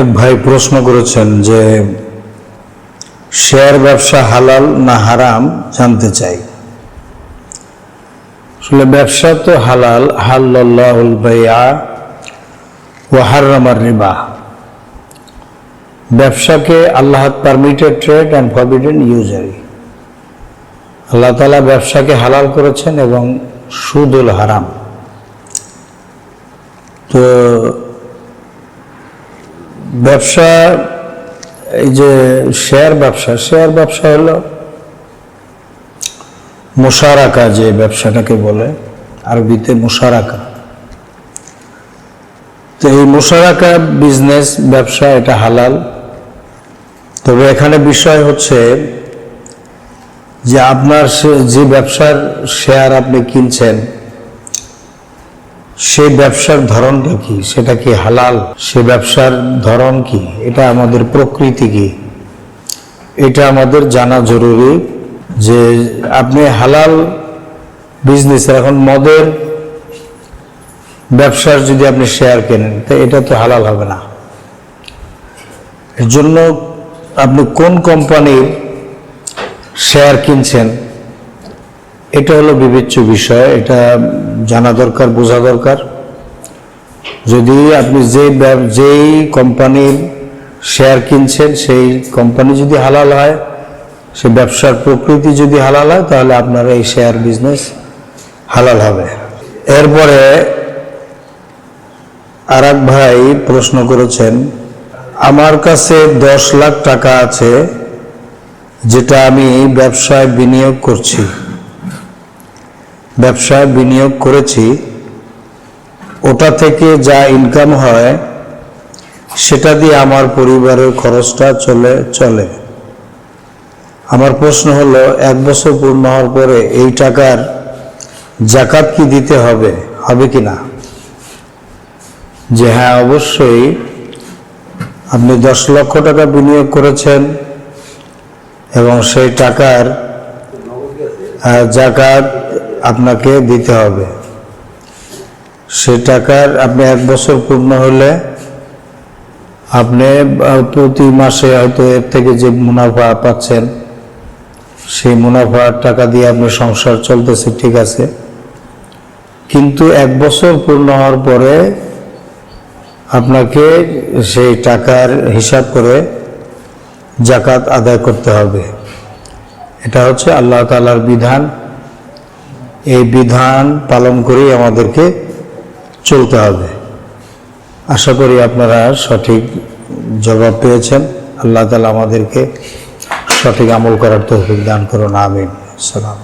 এক ভাই প্রশ্ন করেছেন যে, শেয়ার ব্যবসা হালাল না হারাম জানতে চাই। আসলে ব্যবসা তো হালাল হাল্লাহুল বাইয়া ও হারামার রিবা। ব্যবসাকে Allah permitted trade and forbidden usury Allah তালা ব্যবসাকে হালাল করেছেন এবং সুদুল হারাম। তো ব্যবসা, এই যে শেয়ার ব্যবসা শেয়ার ব্যবসা হলো মোশারাকা যে ব্যবসাটাকে বলে, আরবিতে মোশারাকা। তো এই মোশারাকা বিজনেস ব্যবসা, এটা হালাল। তবে এখানে বিষয় হচ্ছে যে আপনার যে ব্যবসার শেয়ার আপনি কিনছেন সেই ব্যবসার ধরনটা কি? সেটা কি হালাল? সে ব্যবসার ধরন কি? এটা আমাদের প্রকৃতি কি? এটা আমাদের জানা জরুরি যে আপনি হালাল বিজনেস এখন মদের ব্যবসার যদি আপনি শেয়ার কেনেন, তো এটা তো হালাল হবে না। এর জন্য আপনি কোন কোম্পানির শেয়ার কিনছেন এটা হলো বিবেচ্য বিষয়, এটা জানা দরকার, বোঝা দরকার। যদি আপনি যে যেই কোম্পানির শেয়ার কিনছেন, সেই কোম্পানি যদি হালাল হয়, সে ব্যবসার প্রকৃতি যদি হালাল হয়, তাহলে আপনার এই শেয়ার বিজনেস হালাল হবে। এরপরে আর ভাই প্রশ্ন করেছেন, আমার কাছে দশ লাখ টাকা আছে, যেটা আমি ব্যবসায় বিনিয়োগ করছি। ব্যবসায় বিনিয়োগ করেছি, ওটা থেকে যা ইনকাম হয়, সেটা দিয়ে আমার পরিবারের খরচটা চলে চলে। আমার প্রশ্ন হলো, এক বছর পূর্ণ হওয়ার পরে এই টাকার জাকাত কি দিতে হবে? হবে কি না? যে হ্যাঁ অবশ্যই। আপনি দশ লক্ষ টাকা বিনিয়োগ করেছেন এবং সেই টাকার জাকাত আপনাকে দিতে হবে। সে টাকার আপনি এক বছর পূর্ণ হলে আপনি প্রতি মাসে হয়তো এর থেকে যে মুনাফা পাচ্ছেন, সেই মুনাফার টাকা দিয়ে আপনার সংসার চলতেছে, ঠিক আছে। কিন্তু এক বছর পূর্ণ হওয়ার পরে আপনাকে সেই টাকার হিসাব করে জাকাত আদায় করতে হবে। এটা হচ্ছে আল্লাহ তালার বিধান। এই বিধান পালন করেই আমাদেরকে চলতে হবে। আশা করি আপনারা সঠিক জবাব পেয়েছেন। আল্লাহ তালা আমাদেরকে সঠিক আমল করার তৌফিক দান করুন, আমিন। সালাম